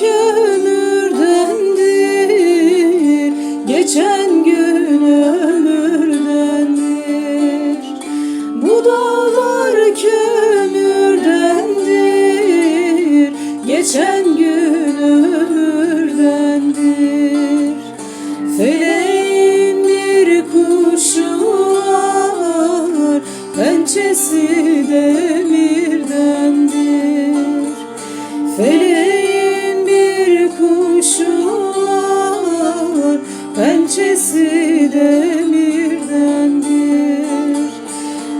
kömürdendir Geçen gün ömürdendir Bu dağlar kömürdendir Geçen gün ömürdendir Feleğin bir kuşu var Pençesi de pençesi demirdendir.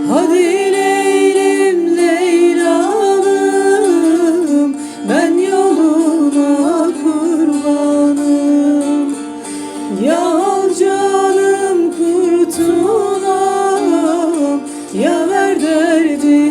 Hadi Leylim Leylalım ben yoluna kurbanım. Yar canım kurtulam Ya ver derdim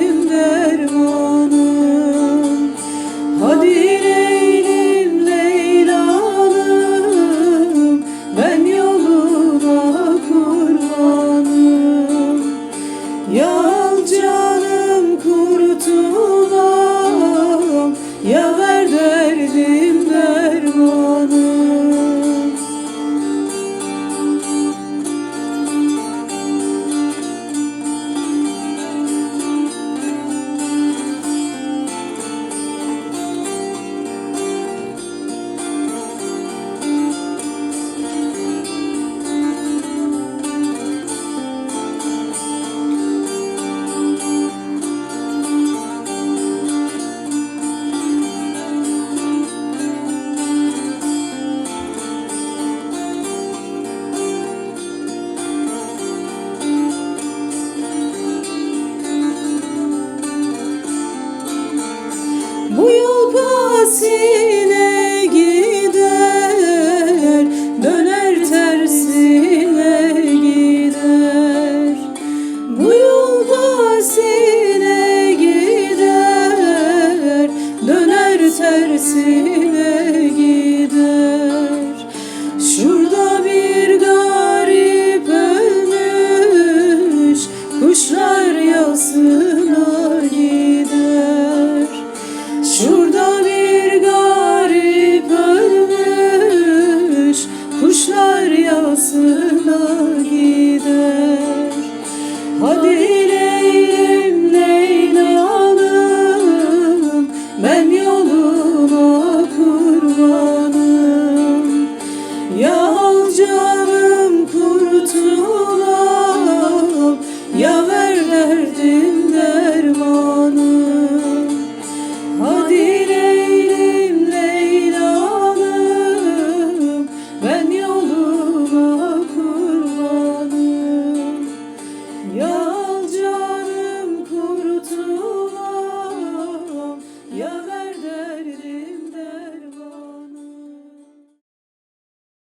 pasine gider, döner tersine gider. Bu yol pasine gider, döner tersine gider. Şurada bir garip ölmüş, kuşlar yasına